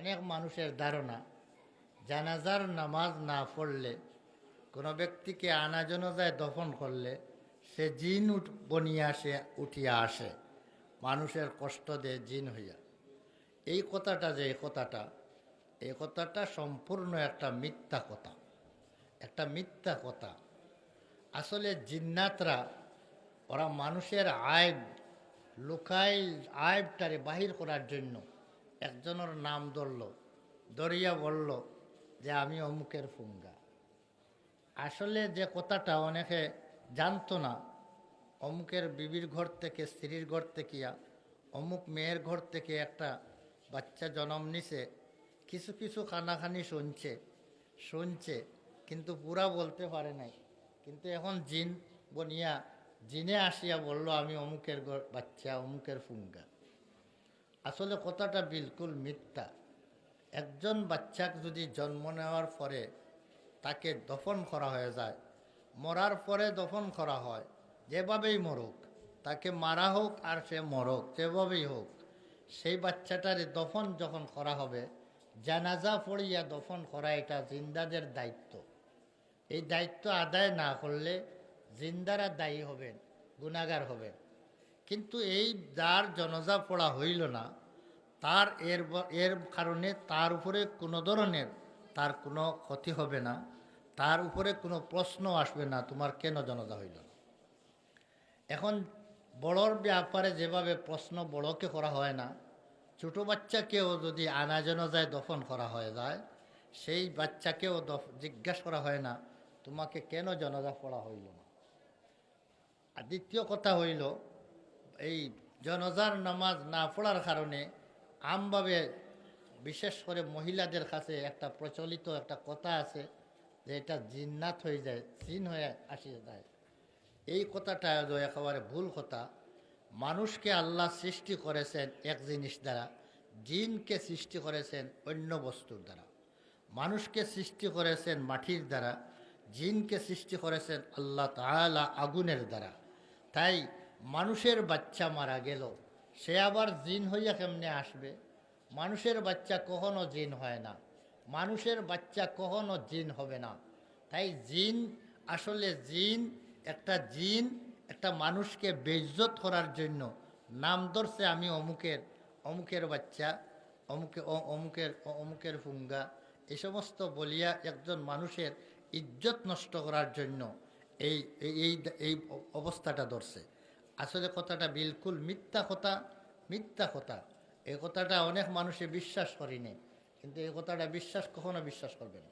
অনেক মানুষের ধারণা, জানাজার নামাজ না পড়লে, কোনো ব্যক্তিকে আনা জনজায় দফন করলে সে জিন উঠ, বনিয়া আসে, উঠিয়া আসে। মানুষের কষ্ট দেয় জিন হইয়া। এই কথাটা যে এই কথাটা এই কথাটা সম্পূর্ণ একটা মিথ্যা কথা। একটা মিথ্যা কথা। আসলে জিন্নাতরা, ওরা মানুষের আয়ব লুকাই আয়বটারে বাহির করার জন্য একজনের নাম ধরল দরিয়া বলল যে আমি অমুকের ফুঙ্গা। আসলে যে কথাটা অনেকে জানতো না, অমুকের বিবির ঘর থেকে, স্ত্রীর ঘর থেকে অমুক মেয়ের ঘর থেকে একটা বাচ্চা জন্ম নিছে, কিছু কিছু খানাখানি শুনছে শুনছে, কিন্তু পুরা বলতে পারে নাই। কিন্তু এখন জিন বনিয়া, জিনে আসিয়া বলল, আমি অমুকের বাচ্চা, অমুকের ফুঙ্গা। আসলে কথাটা বিলকুল মিথ্যা। একজন বাচ্চাকে যদি জন্ম নেওয়ার পরে তাকে দফন করা হয়ে যায়, মরার পরে দফন করা হয়, যেভাবেই মরুক, তাকে মারা হোক আর সে মরক, যেভাবেই হোক, সেই বাচ্চাটার দফন যখন করা হবে, জানাজা পড়িয়া দফন করা এটা জিন্দাদের দায়িত্ব। এই দায়িত্ব আদায় না করলে জিন্দারা দায়ী হবেন গুণাগার হবেন। কিন্তু এই যার জনজা পড়া হইল না, তার এর এর কারণে তার উপরে কোনো ধরনের তার কোনো ক্ষতি হবে না, তার উপরে কোনো প্রশ্ন আসবে না, তোমার কেন জনজা হইল না? এখন বড়র ব্যাপারে যেভাবে প্রশ্ন বড়কে করা হয় না, ছোট বাচ্চাকেও যদি আনা জনজায় দফন করা হয়ে যায়, সেই বাচ্চাকেও দফ- জিজ্ঞাসা করা হয় না, তোমাকে কেন জনজা পড়া হইল না? আর দ্বিতীয় কথা হইল এই জনজার নামাজ না পড়ার কারণে আমভাবে বিশেষ করে মহিলাদের কাছে একটা প্রচলিত একটা কথা আছে যে এটা জিন্নাত হয়ে যায়, জিন হয়ে আসি যায়। এই কথাটা একেবারে ভুল কথা। মানুষকে আল্লাহ সৃষ্টি করেছেন এক জিনিস দ্বারা, জিনকে সৃষ্টি করেছেন অন্য বস্তুর দ্বারা। মানুষকে সৃষ্টি করেছেন মাটির দ্বারা, জিনকে সৃষ্টি করেছেন আল্লাহ তালা আগুনের দ্বারা। তাই মানুষের বাচ্চা মারা গেল। সে আবার জিন হইয়া কেমনে আসবে? মানুষের বাচ্চা কখনো জিন হয় না। মানুষের বাচ্চা কখনো জিন হবে না। তাই জিন, আসলে জিন, একটা জিন, একটা মানুষকে বেজ্জত করার জন্য নাম ধরছে আমি অমুকের অমুকের বাচ্চা, অমুকে অমুকের অমুকের ফুঙ্গা। এই সমস্ত বলিয়া একজন মানুষের ইজ্জত নষ্ট করার জন্য এই- এই অবস্থাটা ধরছে। আসলে কথাটা বিলকুল মিথ্যা কথা মিথ্যা কথা। এই কথাটা অনেক মানুষে বিশ্বাস করেনি, কিন্তু এই কথাটা বিশ্বাস কখনো বিশ্বাস করবে না।